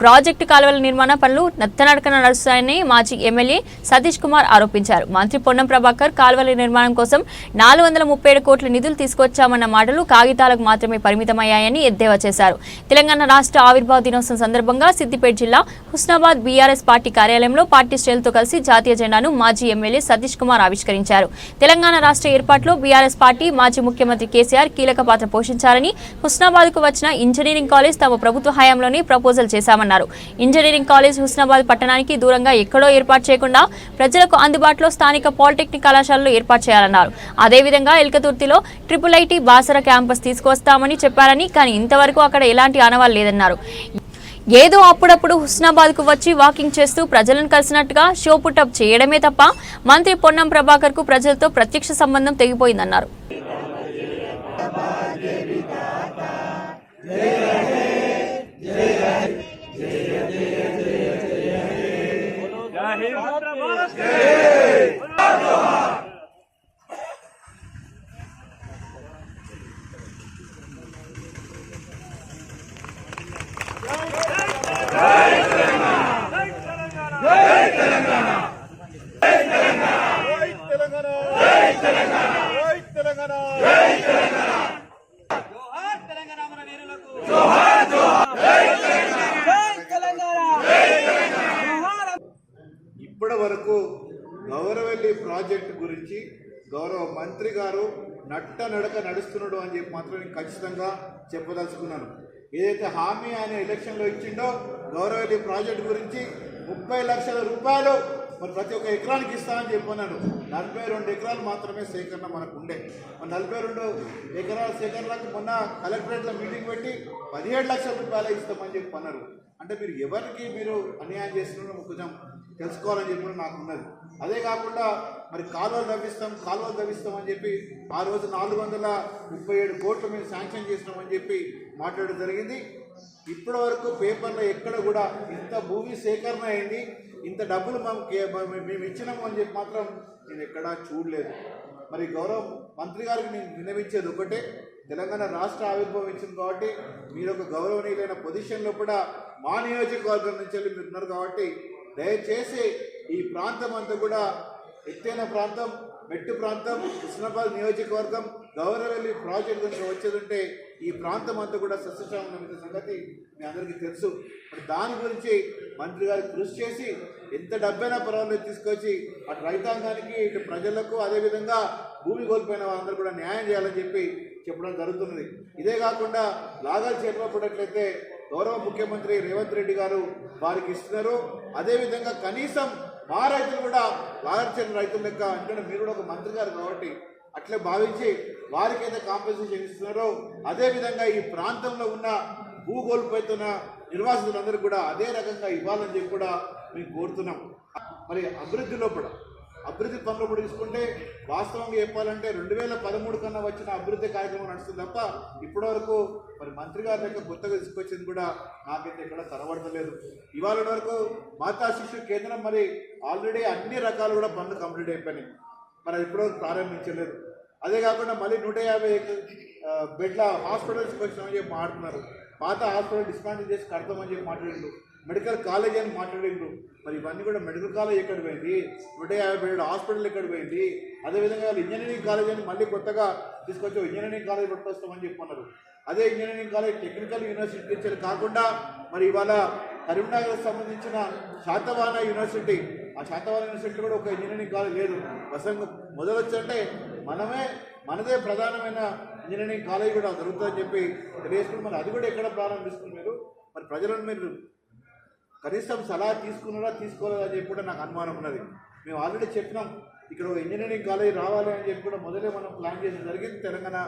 Project కాలువల నిర్మాణ పనులు నత్తనడకన నడుస్తాయని మాజీ ఎమ్మెల్యే సతీష్ కుమార్ ఆరోపించారు. మంత్రి పొన్నం ప్రభాకర్ కాలువల నిర్మాణం కోసం నాలుగు వందల ముప్పై ఏడు కోట్ల నిధులు తీసుకొచ్చామన్న మాటలు కాగితాలకు మాత్రమే పరిమితమయ్యాయని ఎద్దేవా చేశారు. తెలంగాణ రాష్ట్ర ఆవిర్భావ దినోత్సవం సందర్భంగా సిద్దిపేట జిల్లా హుస్నాబాద్ బీఆర్ఎస్ పార్టీ కార్యాలయంలో పార్టీ శ్రేణులతో కలిసి జాతీయ జెండాను మాజీ ఎమ్మెల్యే సతీష్ కుమార్ ఆవిష్కరించారు. తెలంగాణ రాష్ట్ర ఏర్పాటులో బీఆర్ఎస్ పార్టీ మాజీ ముఖ్యమంత్రి కేసీఆర్ కీలక పాత్ర పోషించారని హుస్నాబాద్కు వచ్చిన ఇంజనీరింగ్ కాలేజ్ తమ ప్రభుత్వ హయాంలోనే ప్రపోజల్ చేశామన్నారు. ఇంజనీరింగ్ కాలేజ్ హుస్నాబాద్ పట్టణానికి దూరంగా ఎక్కడో ఏర్పాటు చేయకుండా ప్రజలకు అందుబాటులో స్థానిక పాలిటెక్నిక్ కళాశాలలో ఏర్పాటు చేయాలన్నారు. అదేవిధంగా ఎల్కతుర్తిలో ట్రిపుల్ ఐటీ బాసర క్యాంపస్ తీసుకొస్తామని చెప్పారని కానీ ఇంతవరకు అక్కడ ఎలాంటి ఆనవాలు లేదన్నారు. ఏదో అప్పుడప్పుడు హుస్నాబాద్కు వచ్చి వాకింగ్ చేస్తూ ప్రజలను కలిసినట్టుగా షో పుటప్ చేయడమే తప్ప మంత్రి పొన్నం ప్రభాకర్కు ప్రజలతో ప్రత్యక్ష సంబంధం తెగిపోయిందన్నారు. ఇప్పటి వరకు గౌరవెల్లి ప్రాజెక్టు గురించి గౌరవ మంత్రి గారు నట్ట నడక నడుస్తున్నాడు అని చెప్పి మాత్రం నేను ఖచ్చితంగా చెప్పదలుచుకున్నాను. ఏదైతే హామీ ఆయన ఎలక్షన్లో ఇచ్చిండో గౌరవెల్లి ప్రాజెక్టు గురించి ముప్పై లక్షల రూపాయలు. మరి ప్రతి ఒక్క ఎకరానికి ఇస్తానని చెప్పన్నాను నలభై రెండు ఎకరాలు మాత్రమే సేకరణ మనకు ఉండే. మరి నలభై రెండు ఎకరాల సేకరణకు మొన్న కలెక్టరేట్లో మీటింగ్ పెట్టి పదిహేడు లక్షల రూపాయలు ఇస్తామని చెప్పి అన్నారు అంటే మీరు ఎవరికి మీరు అన్యాయం చేస్తున్నారో కొంచెం తెలుసుకోవాలని చెప్పి నాకున్నది అదే కాకుండా మరి కాలువలు తవ్విస్తాం కాలువలు తవ్విస్తాం అని చెప్పి ఆ రోజు నాలుగు వందల ముప్పై ఏడు కోట్లు మేము శాంక్షన్ చేసినామని చెప్పి మాట్లాడడం జరిగింది. ఇప్పటి వరకు పేపర్లో ఎక్కడ కూడా ఇంత భూమి సేకరణ అయింది ఇంత డబ్బులు మేము కే- మేము మేము ఇచ్చినాము అని చెప్పి మాత్రం నేను ఎక్కడా చూడలేదు. మరి గౌరవ మంత్రి గారికి నేను విన్నవించేది ఒకటే తెలంగాణ రాష్ట్ర ఆవిర్భవించింది ఇచ్చింది కాబట్టి మీరు ఒక గౌరవనీయులైన పొజిషన్లో కూడా మా నియోజకవర్గం నుంచి వెళ్ళి మీరు ఉన్నారు కాబట్టి దయచేసి ఈ ప్రాంతం అంతా కూడా ఎత్తైన ప్రాంతం మెట్టు ప్రాంతం హుస్నాబాద్ నియోజకవర్గం గౌరవల్లి ప్రాజెక్ట్ కనుక వచ్చేదంటే ఈ ప్రాంతం అంతా కూడా సస్యశ్యామమైన సంగతి మీ అందరికీ తెలుసు. మరి దాని గురించి మంత్రి గారు కృషి చేసి ఎంత డబ్బైనా పర్వాలేదు తీసుకొచ్చి అటు రైతాంగానికి ఇటు ప్రజలకు అదేవిధంగా భూమి కోల్పోయిన వాళ్ళందరూ కూడా న్యాయం చేయాలని చెప్పి చెప్పడం జరుగుతున్నది. ఇదే కాకుండా లాగాలు చేపట్టట్లయితే గౌరవ ముఖ్యమంత్రి రేవంత్ రెడ్డి గారు వారికి ఇస్తున్నారు. అదేవిధంగా కనీసం మా రైతులు కూడా లాగర్చిన రైతుల లెక్క. ఎందుకంటే మీరు కూడా ఒక మంత్రి గారు కాబట్టి అట్లే భావించి వారికి అయితే కాంపెన్సేషన్ ఇస్తున్నారో అదేవిధంగా ఈ ప్రాంతంలో ఉన్న భూగోల్పోతున్న నిర్వాసితులందరూ కూడా అదే రకంగా ఇవ్వాలని చెప్పి కూడా మేము కోరుతున్నాం. మరి అభివృద్ధి లోపల అభివృద్ధి పనులు కూడా తీసుకుంటే వాస్తవంగా చెప్పాలంటే రెండు వేల పదమూడు కన్నా వచ్చిన అభివృద్ధి కార్యక్రమం నడుస్తుంది తప్ప ఇప్పటివరకు మరి మంత్రి గారి యొక్క కొత్తగా తీసుకొచ్చింది కూడా నాకైతే ఇక్కడ తరబడతలేదు ఇవాళ వరకు మాతా శిశు కేంద్రం మరి ఆల్రెడీ అన్ని రకాలు కూడా పనులు కంప్లీట్ అయిపోయినాయి. మరి ఇప్పటివరకు ప్రారంభించలేదు. అదే కాకుండా మళ్ళీ నూట యాభై బెడ్ల హాస్పిటల్స్కి వచ్చినామని చెప్పి మాడుతున్నారు పాత హాస్పిటల్ డిస్మాంటిల్ చేసి కడతామని చెప్పి మాట్లాడిండు. మెడికల్ కాలేజ్ అని మాట్లాడిండు. మరి ఇవన్నీ కూడా మెడికల్ కాలేజ్ ఎక్కడ పోయింది? నూట యాభై ఏడు హాస్పిటల్ ఎక్కడ పోయింది? అదేవిధంగా ఇంజనీరింగ్ కాలేజ్ అని మళ్ళీ కొత్తగా తీసుకొచ్చి ఇంజనీరింగ్ కాలేజ్ పట్టుకొస్తామని చెప్పన్నారు అదే engineering college technical university teacher కాకుండా మరి ఇవాళ కరీంనగర్కి సంబంధించిన శాతవాన యూనివర్సిటీ. ఆ శాతవాన యూనివర్సిటీ కూడా ఒక ఇంజనీరింగ్ కాలేజ్ లేదు. ప్రసంగం మొదలొచ్చంటే మనమే మనదే ప్రధానమైన ఇంజనీరింగ్ కాలేజ్ కూడా దొరుకుతుందని చెప్పి తెలియజేసుకుని మరి అది కూడా ఎక్కడ ప్రారంభిస్తుంది మీరు? మరి ప్రజలను మీరు కనీసం సలహా తీసుకున్నారా తీసుకోలేదా అని చెప్పి కూడా నాకు అనుమానం ఉన్నది. మేము ఆల్రెడీ చెప్పినాం ఇక్కడ ఒక ఇంజనీరింగ్ కాలేజ్ రావాలి అని చెప్పి కూడా మొదలే మనం ప్లాన్ చేసి జరిగింది. తెలంగాణ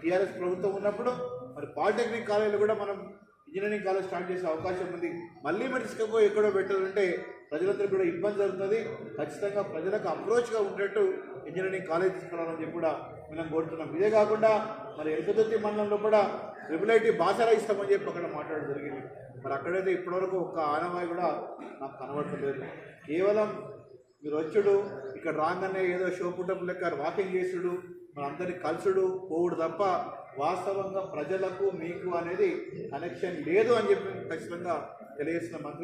టీఆర్ఎస్ ప్రభుత్వం ఉన్నప్పుడు మరి పాలిటెక్నిక్ కాలేజీలో కూడా మనం ఇంజనీరింగ్ కాలేజ్ స్టార్ట్ చేసే అవకాశం ఉంది. మళ్ళీ మరి తీసుకపోయి ఎక్కడో పెట్టాలంటే ప్రజలందరికీ కూడా ఇబ్బంది జరుగుతుంది. ఖచ్చితంగా ప్రజలకు అప్రోచ్గా ఉండేట్టు ఇంజనీరింగ్ కాలేజ్ తీసుకురావాలని చెప్పి కూడా మనం కోరుతున్నాం. ఇదే కాకుండా మరి ఎలుకతుర్తి మండలంలో కూడా ట్రిపుల్ ఐటీ ఇస్తామని చెప్పి అక్కడ మాట్లాడడం జరిగింది. మరి అక్కడైతే ఇప్పటివరకు ఒక్క ఆనవాయి కూడా నాకు కనబడతలేదు కేవలం మీరు వచ్చుడు ఇక్కడ రాగానే ఏదో షో లెక్క వాకింగ్ చేసుడు మన అందరినీ కలుసుడు పోవుడు తప్ప వాస్తవంగా ప్రజలకు మీకు అనేది కనెక్షన్ లేదు అని చెప్పి ఖచ్చితంగా తెలియజేసిన మంత్రి